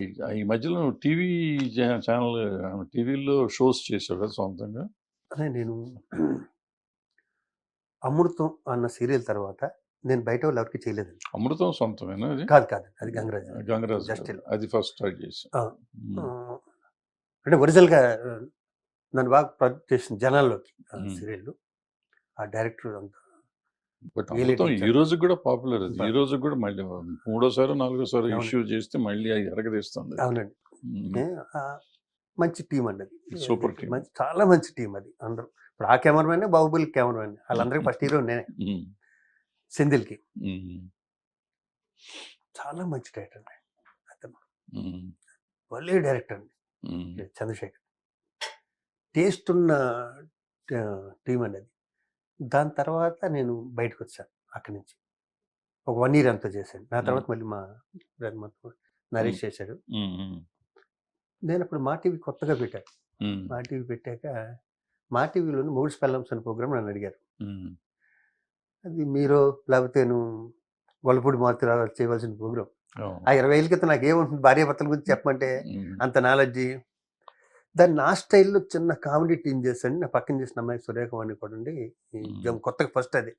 ఈ- మధ్యలో నువ్వు టీవీ ఛానల్ టీవీలో షోస్ చేసావు కదా సొంతంగా? అదే నేను అమృతం అన్న సీరియల్ తర్వాత నేను బయట వాళ్ళు ఎవరికి చేయలేదండి. అమృతం సొంతమేనా అది? కాదు కాదు అది గంగరాజ్ గంగరాజ్. ఇలా. అది ఫస్ట్ స్టార్ట్ చేసి అంటే ఒరిజినల్గా నన్ను బాగా ప్రొజెక్ట్ చేసిన జనాల్లోకి. సీరియల్ ఆ డైరెక్టర్ అంతా బట్ ఈ. రోజు కూడా పాపులర్ అది. ఈ రోజు కూడా మళ్ళీ మూడోసారి నాలుగోసారి. ఇష్యూ చేస్తే మళ్ళీ అది ఎరగదీస్తుంది. అవునండి. మంచి టీం అండి అది. Super team. మంచి చాలా మంచి టీం అది అందరూ. ఇప్పుడు ఆ కెమెరామెన్ బాహుబలి కెమెరామెన్. వాళ్ళందరికీ ఫస్ట్ హీరో నేనే. మ్మ్. చాలా మంచి డైరెక్టర్ అండి అతను. భలే డైరెక్టర్ అండి. చంద్రశేఖర్. టేస్ట్ ఉన్న టీం అండి అది. దాని తర్వాత నేను బయటకు వచ్చాను అక్కడి నుంచి ఒక వన్ ఇయర్ అంతా చేశాను నా తర్వాత మళ్ళీ మా బ్రదర్ నరేష్ చేశాడు. నేను అప్పుడు మా టీవీ కొత్తగా పెట్టాను. మా టీవీ పెట్టాక మా టీవీలోని మూడు స్పెల్లమ్స్ అనే ప్రోగ్రామ్ నన్ను అడిగారు. అది మీరు లేకపోతే నువ్వు గొల్లపూడి మారుతి చేయవలసిన ప్రోగ్రామ్. ఆ ఇరవై ఏళ్ళ క్రితం నాకు ఏముంటుంది భార్య భర్తల గురించి చెప్పమంటే. అంత నాలెడ్జి దాన్ని నా స్టైల్లో చిన్న కామెడీ టీం చేశాను నా పక్కన చేసిన అమ్మాయి సురేఖవాణి కూడా. జం- కొత్తగా ఫస్ట్ అది.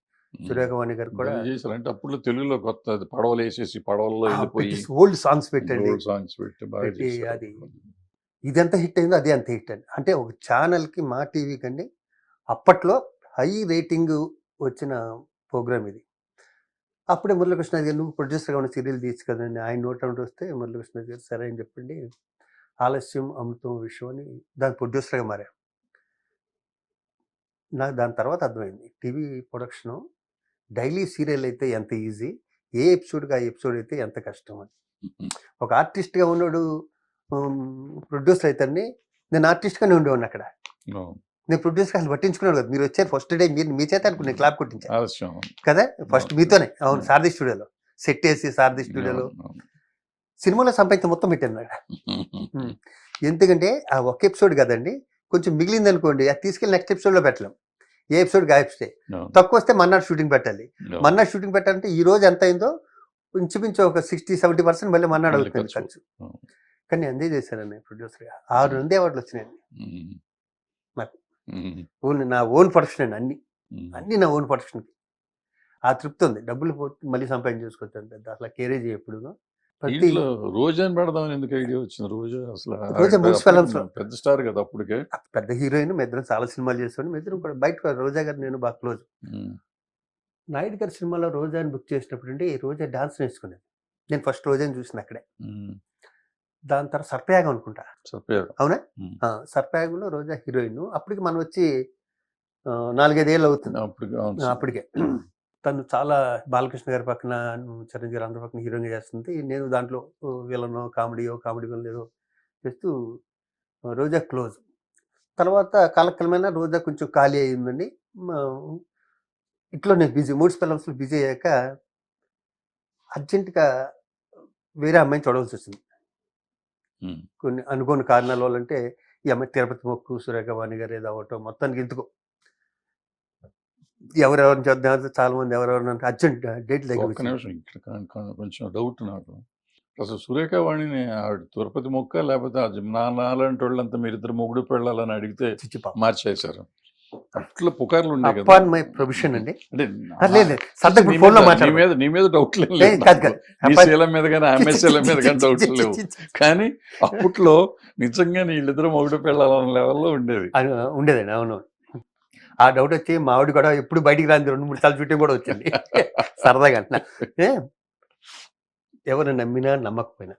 సురేఖవాణి గారు కూడా భలే చేశారు అంటే అప్పుడు తెలుగులో కొత్త పడవలు వేసేసి పడవల్లో వెళ్ళిపోయి ఓల్డ్ సాంగ్స్ పెట్టండి. సాంగ్స్ పెట్టి. అది ఇది ఎంత హిట్ అయిందో అది అంత హిట్ అండి. అంటే ఒక ఛానల్కి మా టీవీ కండి అప్పట్లో హై రేటింగ్ వచ్చిన ప్రోగ్రామ్ ఇది. అప్పుడే మురళీకృష్ణ గారు నువ్వు ప్రొడ్యూసర్గా ఉన్న సీరియల్ తీసి కదండి. ఆయన నోట్ అవుట్ వస్తే మురళీకృష్ణ గారు సరే అని చెప్పండి ఆలస్యం అమృతం విషయం అని దాని ప్రొడ్యూసర్గా మారా. నాకు దాని తర్వాత అర్థమైంది. టీవీ ప్రొడక్షన్ డైలీ సీరియల్ అయితే ఎంత ఈజీ ఏ ఎపిసోడ్కి ఆ ఎపిసోడ్ అయితే ఎంత కష్టం అని. ఒక ఆర్టిస్ట్గా ఉన్నాడు ప్రొడ్యూసర్ అవుతాడని నేను ఆర్టిస్ట్గానే ఉండేవాడిని అక్కడ. నేను ప్రొడ్యూసర్ అసలు పట్టించుకున్నాను కదా. మీరు వచ్చారు ఫస్ట్ డే మీరు మీ చేత అనుకుని క్లాప్ కొట్టించాను ఆలస్యం. కదా? ఫస్ట్. మీతోనే. అవును. సారథి స్టూడియోలో సెట్ వేసి సారథి స్టూడియోలో. సినిమాలో సంపాదించి మొత్తం పెట్టాను అక్కడ ఎందుకంటే ఆ ఒక ఎపిసోడ్ కదండి కొంచెం మిగిలింది అనుకోండి అది తీసుకెళ్ళి నెక్స్ట్ ఎపిసోడ్లో పెట్టలేం. ఏ ఎపిసోడ్ గాయప్స్తే తక్కువ వస్తే మన్నాడు షూటింగ్ పెట్టాలి. మన్నాడు షూటింగ్ పెట్టాలంటే ఈ రోజు ఎంత అయిందో ఇంచుమించు ఒక సిక్స్టీ సెవెంటీ పర్సెంట్ మళ్ళీ మన్నాడు అవుతుంది ఖర్చు. కానీ అందే చేశానండి ప్రొడ్యూసర్గా ఆరు నుండి అవార్డులు వచ్చినాయండి. నాకు. మ్మ్. ఓన్ నా ఓన్ ప్రొడక్షన్ అండి అన్ని. అన్ని నా ఓన్ ప్రొడక్షన్కి. ఆ తృప్తి ఉంది. డబ్బులు పోతే మళ్ళీ సంపాదన చేసుకోవచ్చు పెద్ద అసలు కేరేజ్ ఎప్పుడు దీంట్లో రోజాని పెడదామని ఎందుకు ఐడియా వచ్చింది? రోజా అసలు రోజా లో. పెద్ద స్టార్ కదా అప్పటికే. పెద్ద హీరోయిన్ మీ ఇద్దరం చాలా సినిమాలు చేస్తాను మీ ఇద్దరం కూడా బయట రోజా గారు నేను బాగా క్లోజ్. నాయుడు గారి సినిమాలో రోజాని బుక్ చేసినప్పుడు అండి రోజా డాన్స్ నేర్చుకునేది. నేను ఫస్ట్ రోజాని చూసిన అక్కడే. దాని తర్వాత సర్పయాగం అనుకుంటా. అవునా? సర్పయాగంలో రోజా హీరోయిన్. అప్పటికి మనం వచ్చి నాలుగైదేళ్ళు అవుతుంది. అప్పటికే తను చాలా బాలకృష్ణ గారి పక్కన చిరంజీవి గారు అందరి పక్కన హీరోయిన్ చేస్తుంది. నేను దాంట్లో విలనో కామెడీయో కామెడీ ఏదో చేస్తూ రోజా క్లోజ్. తర్వాత కాలక్రమేణా రోజా కొంచెం ఖాళీ మా- ఇట్లో నేను బిజీ మూడు స్పెల్లమ్స్లో బిజీ అయ్యాక అర్జెంటుగా వేరే అమ్మాయిని చూడవలసి వచ్చింది. కొన్ని అనుకోని కారణాల వల్ల అంటే ఈ అమ్మాయి తిరుపతి మొక్కు సురేఖవాణి గారు ఏదో అవటం మొత్తానికి ఎందుకు ఎవరెవరిని చూద్దాం చాలా మంది ఎవరెవరిని అంటే అర్జెంట్ డేట్ దగ్గర నిమిషం ఇక్కడ కొంచెం డౌట్ నాకు. అసలు సురేఖ వాణిని ఆవిడ తిరుపతి మొక్క లేకపోతే నా నాలాంటి వాళ్ళంతా మీరిద్దరు మొగుడు పెళ్ళాలని అడిగితే మార్చేశారు. అట్లా పుకార్లు ఉండే కదా. అపాన్ మై ప్రొఫెషన్ అండి. లేదు నీ ఇప్పుడు ఫోన్లో మీద- నీ మాట్లాడు మీద నీ మీద డౌట్ లేదు కాదు, శీలం మీద కానీ ఆమె శీలం మీద కానీ డౌట్ లేవు. కానీ అప్పట్లో నిజంగా వీళ్ళిద్దరు మొగుడు పెళ్ళాలన్న లెవెల్లో ఉండేది. ఉండేదండి అవును. ఆ డౌట్ వచ్చి మా ఆవిడ కూడా ఎప్పుడు బయటికి రాని రెండు మూడు సార్లు చుట్టూ కూడా వచ్చింది. సరదాగా అంటున్నా ఎవరు నమ్మినా నమ్మకపోయినా.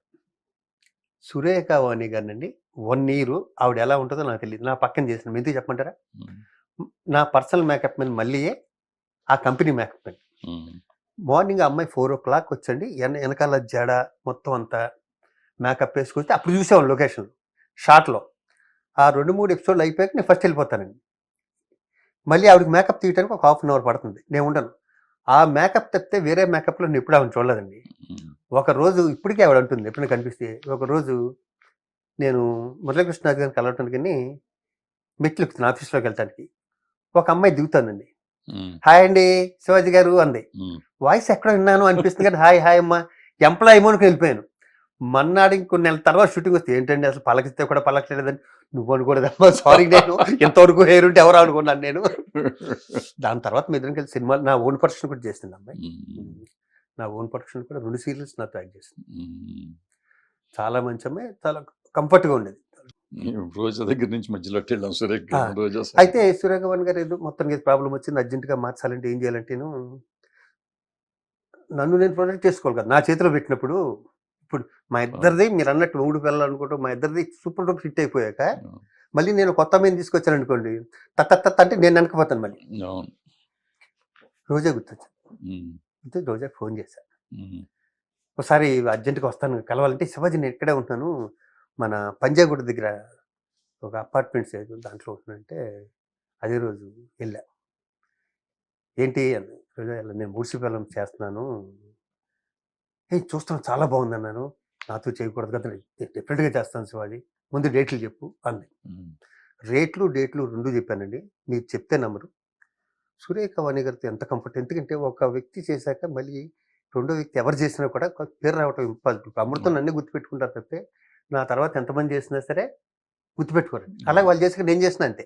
సురేఖ వాణి గారినండి వన్ ఇయర్ ఆవిడ ఎలా ఉంటుందో నాకు తెలియదు నా పక్కన చేసిన ఎందుకు చెప్పమంటారా? నా పర్సనల్ మేకప్ మెన్ మళ్ళీయే ఆ కంపెనీ మేకప్ ఉమ్. మార్నింగ్ అమ్మాయి ఫోర్ ఓ క్లాక్ వచ్చండి. వెన వెనకాల జడ మొత్తం అంతా మేకప్ వేసుకొస్తే అప్పుడు చూసాం లొకేషన్ షార్ట్లో. ఆ రెండు మూడు ఎపిసోడ్లు అయిపోయాక నేను ఫస్ట్ వెళ్ళిపోతానండి. మళ్ళీ ఆవిడకి మేకప్ తీయడానికి ఒక హాఫ్ అన్ అవర్ పడుతుంది. నేను ఉండను. ఆ మేకప్ తప్పితే వేరే మేకప్లో నేను ఇప్పుడు ఆవిడ చూడలేదండి. ఒక రోజు ఇప్పటికే ఆవిడ ఉంటుంది ఎప్పుడైనా కనిపిస్తే. ఒక రోజు నేను మురళీకృష్ణ గారిని కలవటానికి మెట్లు ఎక్కుతున్నా ఆఫీస్లోకి వెళ్ళటానికి. ఒక అమ్మాయి దిగుతానండి ఉమ్. హాయ్ అండి శివాజీ గారు అంది. వాయిస్ ఎక్కడ విన్నాను అనిపిస్తుంది కానీ హాయ్ హాయ్ అమ్మా. ఎంప్లాయ్ ఏమోనికి వెళ్ళిపోయాను. మన్నాడు ఇంకొన్ని నెలల తర్వాత షూటింగ్ వస్తే ఏంటండి అసలు పలకిస్తే కూడా పలకలేదని నువ్వు అనుకోలేదమ్మా సారీ నేను. ఎంతవరకు హెయిర్ ఉంటే ఎవరు అనుకున్నాను నేను? దాని తర్వాత మీ ఇద్దరం కలిసి సినిమాలు నా ఓన్ ప్రొడక్షన్ కూడా చేసింది అమ్మాయి. నా ఓన్ ప్రొడక్షన్ కూడా రెండు సీరియల్స్ నాతో యాక్ట్ చేసింది. చాలా మంచి అమ్మాయి చాలా కంఫర్ట్గా ఉండేది. రోజా దగ్గర నుంచి మధ్యలో వెళ్ళాం సురేఖ్ రోజా అయితే సూర్యగవన్ గారు ఏదో మొత్తం ప్రాబ్లం వచ్చింది అర్జెంటుగా మార్చాలంటే ఏం చేయాలంటేను నన్ను నేను ప్రొటెక్ట్ చేసుకోవాలి కదా. నా చేతిలో పెట్టినప్పుడు ఇప్పుడు మా ఇద్దరిది మీరు అన్నట్టు మూడు పిల్లలు అనుకుంటూ మా ఇద్దరిది సూపర్ డూపర్ హిట్ అయిపోయాక మళ్ళీ నేను కొత్త మీద తీసుకొచ్చాను అనుకోండి తత్త తత్త అంటే నేను వెనకపోతాను మళ్ళీ. రోజే గుర్తొచ్చాను రోజా ఫోన్ చేశాను ఒకసారి అర్జెంటుగా వస్తాను కలవాలంటే శివాజీ నేను ఇక్కడే ఉంటున్నాను. మన పంజాగుట్ట దగ్గర ఒక అపార్ట్మెంట్స్ ఏదో దాంట్లో ఉంటున్నానంటే అదే రోజు వెళ్ళా. ఏంటి అని రోజా నేను మూసిపల్లం చేస్తున్నాను. ఏ చూస్తాను చాలా బాగుంది అన్నాను. నాతో చేయకూడదు కదా డెఫినెట్గా చేస్తాను శివాజీ. ముందు డేట్లు చెప్పు అంది. రేట్లు డేట్లు రెండు చెప్పానండి. మీరు చెప్తే నమ్మరు. సురేఖ వాణి గారితో ఎంత కంఫర్ట్ ఎందుకంటే ఒక వ్యక్తి చేశాక మళ్ళీ రెండో వ్యక్తి ఎవరు చేసినా కూడా పేరు రావటం ఇంపాసిబుల్ అమృతం నన్ను గుర్తుపెట్టుకుంటారు తప్పితే నా తర్వాత ఎంతమంది చేసినా సరే గుర్తుపెట్టుకోరండి అలాగే వాళ్ళు చేసాక నేను చేసిన అంతే.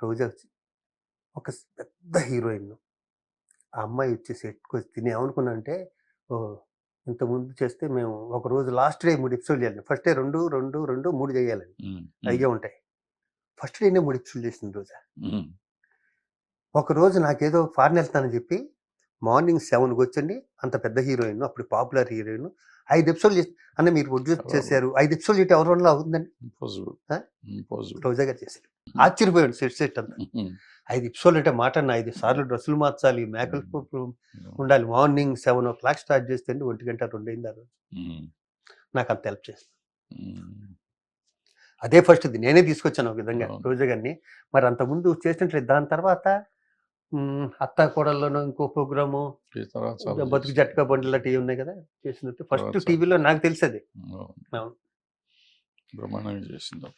రోజా వచ్చి ఒక పెద్ద హీరోయిన్ ఆ అమ్మాయి వచ్చి సెట్కి వచ్చి తిని ఏమనుకున్నా అంటే ఇంతకుముందు చేస్తే మేము ఒక రోజు లాస్ట్ డే మూడు ఎపిసోడ్ చేయాలి. ఫస్ట్ డే రెండు రెండు రెండు మూడు చేయాలండి. ఉమ్, అయ్యే ఉంటాయి. ఫస్ట్ డేనే మూడు ఎపిసోడ్ చేసింది రోజా? ఒక రోజు నాకేదో ఫారెన్ వెళ్తానని చెప్పి మార్నింగ్ సెవెన్కి వచ్చండి. అంత పెద్ద హీరోయిన్ అప్పుడు పాపులర్ హీరోయిన్ ఐదు ఎపిసోడ్ చేసి అన్న మీరు ప్రొడ్యూస్. చేశారు. ఐదు ఎపిసోడ్ చేస్తే ఎవరి వల్ల అవుతుందండి? Impossible. Huh? Impossible. రోజా గారు చేశారు. ఆశ్చర్యపోయాడు సెట్ సెట్ అంతా. ఐదు ఎపిసోడ్ అంటే మాట అన్న ఐదు సార్లు డ్రెస్సులు మార్చాలి ఉమ్, ఉండాలి. Morning seven o'clock start చేస్తే ఒంటి గంట రెండు అయింది ఆ రోజు. నాకు అంత హెల్ప్ చేస్తుంది ఉమ్. అదే ఫస్ట్ ఇది. నేనే తీసుకొచ్చాను ఒక విధంగా. రోజా గారిని మరి అంతకుముందు చేసినట్లేదు దాని తర్వాత అత్త కోడల్లోనూ ఇంకో ప్రోగ్రాము బతుకు జట్కా బండ్లు లాంటివి ఉన్నాయి కదా చేసినట్టు. ఫస్ట్ టీవీలో నాకు తెలిసేది. బ్రహ్మాండంగా చేసింది